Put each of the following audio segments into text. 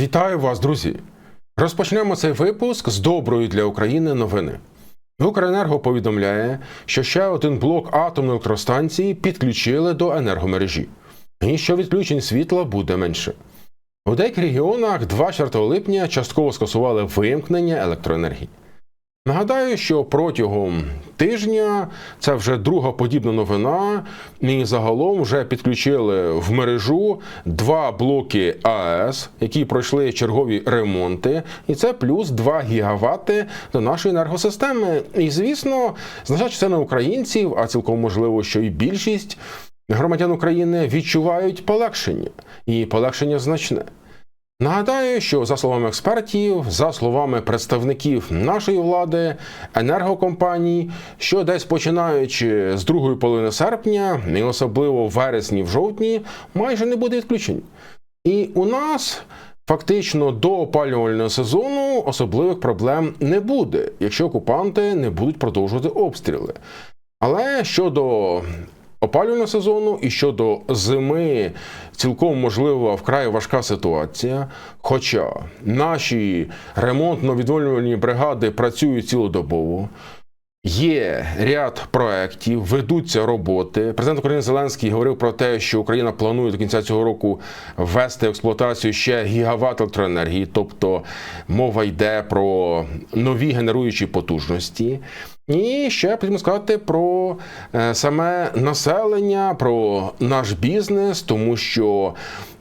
Вітаю вас, друзі! Розпочнемо цей випуск з доброї для України новини. Укренерго повідомляє, що ще один блок атомної електростанції підключили до енергомережі, і що відключень світла буде менше. У деяких регіонах 24 липня частково скасували вимкнення електроенергії. Нагадаю, що протягом тижня це вже друга подібна новина, і загалом вже підключили в мережу два блоки АЕС, які пройшли чергові ремонти, і це плюс 2 гігавати до нашої енергосистеми. І звісно, значна частина українців, а цілком можливо, що і більшість громадян України відчувають полегшення, і полегшення значне. Нагадаю, що за словами експертів, за словами представників нашої влади, енергокомпаній, що десь починаючи з другої половини серпня, і особливо в вересні, в жовтні, майже не буде відключень. І у нас фактично до опалювального сезону особливих проблем не буде, якщо окупанти не будуть продовжувати обстріли. Але щодо опалювального сезону і щодо зими цілком можлива вкрай важка ситуація. Хоча наші ремонтно-відновлювальні бригади працюють цілодобово. Є ряд проєктів, ведуться роботи. Президент України Зеленський говорив про те, що Україна планує до кінця цього року ввести в експлуатацію ще гігават електроенергії, тобто мова йде про нові генеруючі потужності. І ще потрібно сказати про е, саме населення, про наш бізнес, тому що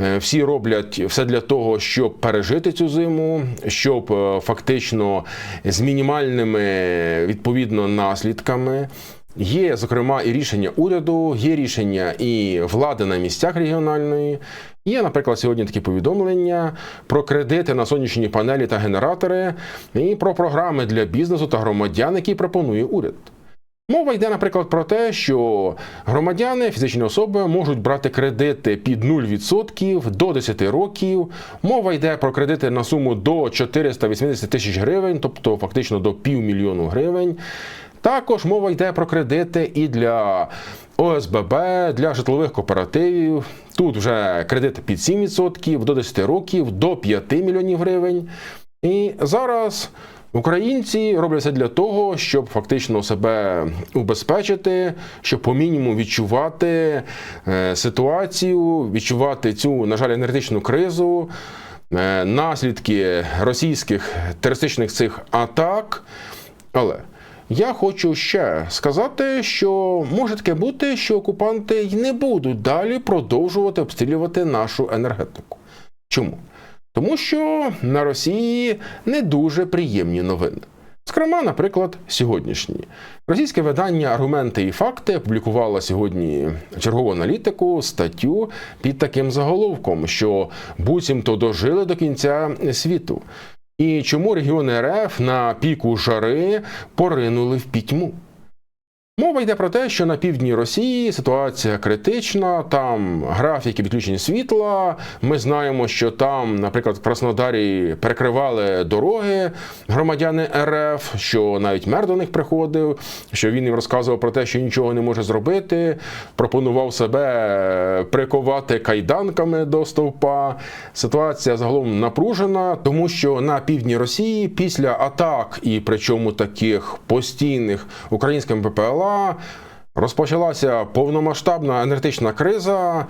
е, всі роблять все для того, щоб пережити цю зиму, щоб е, фактично з мінімальними відповідно наслідками. Є, зокрема, і рішення уряду, є рішення і влади на місцях регіональної. Є, наприклад, сьогодні такі повідомлення про кредити на сонячні панелі та генератори, і про програми для бізнесу та громадян, які пропонує уряд. Мова йде, наприклад, про те, що громадяни, фізичні особи можуть брати кредити під 0% до 10 років. Мова йде про кредити на суму до 480 тисяч гривень, тобто фактично до півмільйону гривень. Також мова йде про кредити і для ОСББ, для житлових кооперативів. Тут вже кредити під 7% до 10 років, до 5 мільйонів гривень. І зараз українці роблять все для того, щоб фактично себе убезпечити, щоб по мінімуму відчувати е, ситуацію, відчувати цю, на жаль, енергетичну кризу. е, Наслідки російських терористичних цих атак. Але я хочу ще сказати, що може таке бути, що окупанти й не будуть далі продовжувати обстрілювати нашу енергетику. Чому? Тому що на Росії не дуже приємні новини. Зокрема, наприклад, сьогоднішні. Російське видання Аргументи і факти опублікувало сьогодні чергову аналітику, статтю під таким заголовком, що буцімто дожили до кінця світу. І чому регіони РФ на піку жари поринули в пітьму? Мова йде про те, що на півдні Росії ситуація критична, там графіки відключення світла. Ми знаємо, що там, наприклад, в Краснодарі перекривали дороги громадяни РФ, що навіть мер до них приходив, що він їм розказував про те, що нічого не може зробити, пропонував себе приковати кайданками до стовпа. Ситуація загалом напружена, тому що на півдні Росії після атак, і причому таких постійних українськими ППЛА, розпочалася повномасштабна енергетична криза.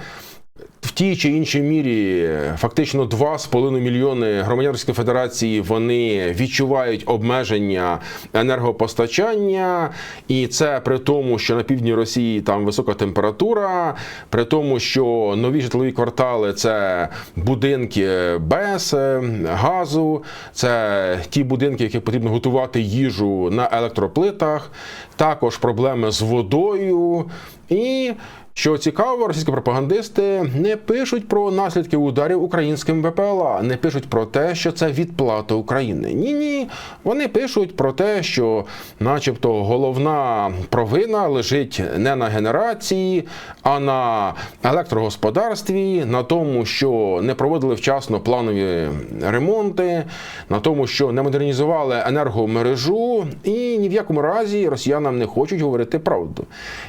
Тій чи іншій мірі фактично 2,5 мільйони громадян Російської Федерації вони відчувають обмеження енергопостачання, і це при тому, що на півдні Росії там висока температура, при тому, що нові житлові квартали це будинки без е, газу, це ті будинки, які потрібно готувати їжу на електроплитах, також проблеми з водою і. Що цікаво, російські пропагандисти не пишуть про наслідки ударів українським ВПЛА, не пишуть про те, що це відплата України. Ні, ні. Вони пишуть про те, що, начебто, головна провина лежить не на генерації, а на електрогосподарстві, на тому, що не проводили вчасно планові ремонти, на тому, що не модернізували енергомережу, і ні в якому разі росіянам не хочуть говорити правду.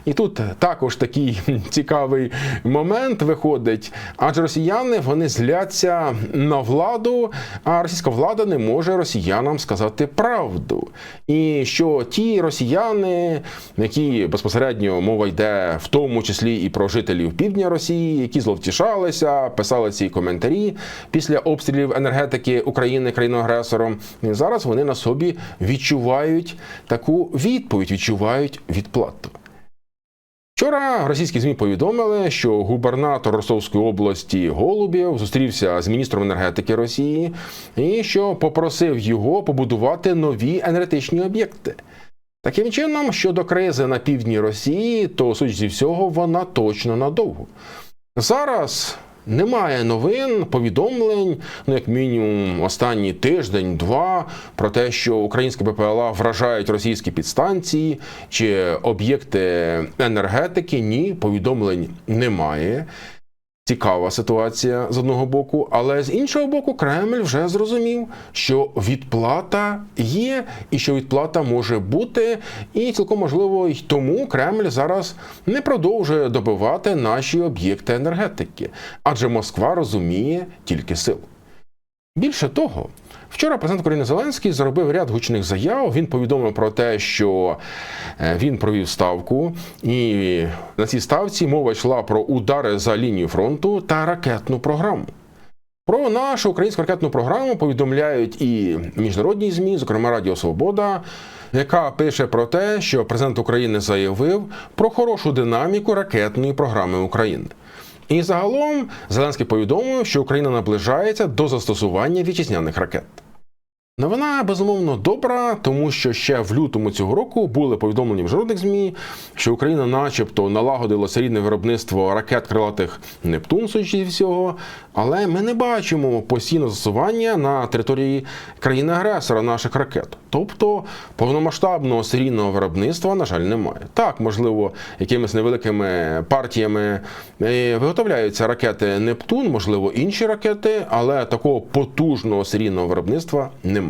І тут також такий цікавий момент виходить, адже росіяни вони зляться на владу, а російська влада не може росіянам сказати правду. І що ті росіяни, які безпосередньо мова йде в тому числі і про жителів півдня Росії, які зловтішалися, писали ці коментарі після обстрілів енергетики України країною-агресором, зараз вони на собі відчувають таку відповідь, відчувають відплату. Вчора російські змі повідомили, що губернатор Ростовської області Голубєв зустрівся з міністром енергетики Росії і що попросив його побудувати нові енергетичні об'єкти. Таким чином, щодо кризи на півдні Росії, то судячи зі всього, вона точно надовго. Зараз немає новин, повідомлень, ну як мінімум, останній тиждень-два про те, що українські БПЛА вражають російські підстанції чи об'єкти енергетики. Ні, повідомлень немає. Цікава ситуація з одного боку, але з іншого боку, Кремль вже зрозумів, що відплата є, і що відплата може бути, і цілком можливо й тому Кремль зараз не продовжує добивати наші об'єкти енергетики, адже Москва розуміє тільки силу. Більше того, вчора президент України Зеленський зробив ряд гучних заяв. Він повідомив про те, що е, він провів ставку, і на цій ставці мова йшла про удари за лінію фронту та ракетну програму. Про нашу українську ракетну програму повідомляють і міжнародні змі, зокрема Радіо Свобода, яка пише про те, що президент України заявив про хорошу динаміку ракетної програми України. І загалом Зеленський повідомив, що Україна наближається до застосування вітчизняних ракет. Новина безумовно добра, тому що ще в лютому цього року були повідомлені міжнародних змі, що Україна, начебто, налагодила серійне виробництво ракет крилатих Нептун, судячи всього, але ми не бачимо постійного застосування на території країни-агресора наших ракет. Тобто повномасштабного серійного виробництва, на жаль, немає. Так, можливо, якимись невеликими партіями е, виготовляються ракети Нептун, можливо, інші ракети, але такого потужного серійного виробництва немає.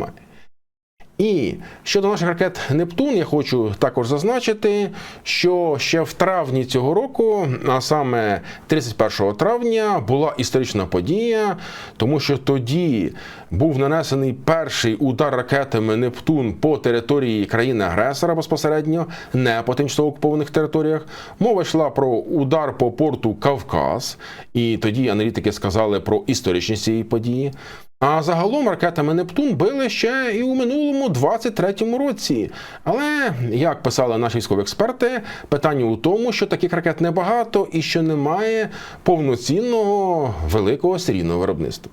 І щодо наших ракет Нептун, я хочу також зазначити, що ще в травні цього року, а саме 31 травня, була історична подія, тому що тоді був нанесений перший удар ракетами Нептун по території країни-агресора безпосередньо, не по тимчасово окупованих територіях. Мова йшла про удар по порту Кавказ, і тоді аналітики сказали про історичність цієї події. А загалом ракетами Нептун били ще і у минулому 23-му році. Але як писали наші військові експерти, питання у тому, що таких ракет небагато і що немає повноцінного великого серійного виробництва.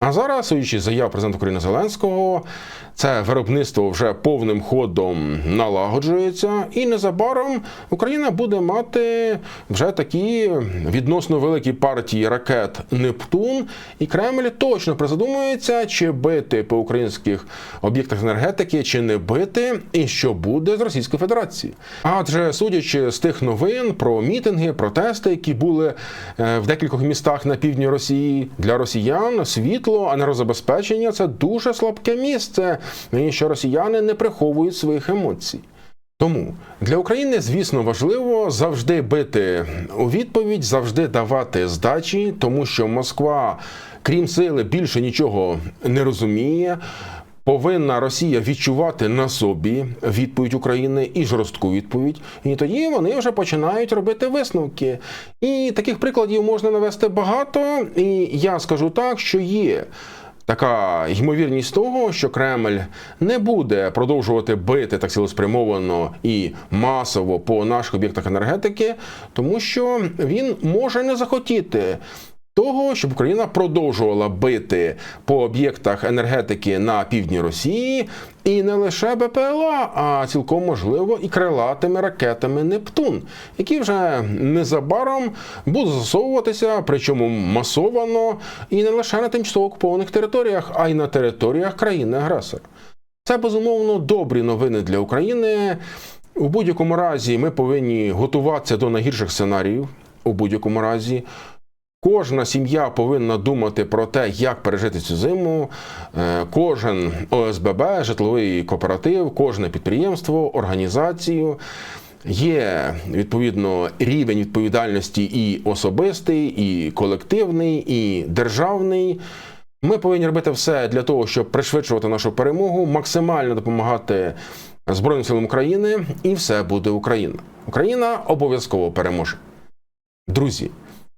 А зараз, суючи заяв президента України Зеленського, це виробництво вже повним ходом налагоджується, і незабаром Україна буде мати вже такі відносно великі партії ракет Нептун, і Кремль точно призадумується, чи бити по українських об'єктах енергетики, чи не бити, і що буде з Російською Федерацією. Адже судячи з тих новин про мітинги, протести, які були е, в декількох містах на півдні Росії для росіян, світло, енергозабезпечення це дуже слабке місце що росіяни не приховують своїх емоцій. Тому для України, звісно, важливо завжди бити у відповідь, завжди давати здачі, тому що Москва, крім сили, більше нічого не розуміє. Повинна Росія відчувати на собі відповідь України і жорстку відповідь, і тоді вони вже починають робити висновки. І таких прикладів можна навести багато. І я скажу так, що є така ймовірність того, що Кремль не буде продовжувати бити так цілеспрямовано і масово по наших об'єктах енергетики, тому що він може не захотіти. Того, щоб Україна продовжувала бити по об'єктах енергетики на півдні Росії, і не лише БПЛА, а цілком можливо і крилатими ракетами Нептун, які вже незабаром будуть застосовуватися, причому масовано і не лише на тимчасово окупованих територіях, а й на територіях країни-агресора. Це безумовно добрі новини для України. У будь-якому разі ми повинні готуватися до найгірших сценаріїв. У будь-якому разі. Кожна сім'я повинна думати про те, як пережити цю зиму. Е, кожен ОСББ, житловий кооператив, кожне підприємство, організацію. Є відповідно рівень відповідальності і особистий, і колективний, і державний. Ми повинні робити все для того, щоб пришвидшувати нашу перемогу, максимально допомагати Збройним силам України, і все буде Україна. Україна обов'язково переможе. Друзі,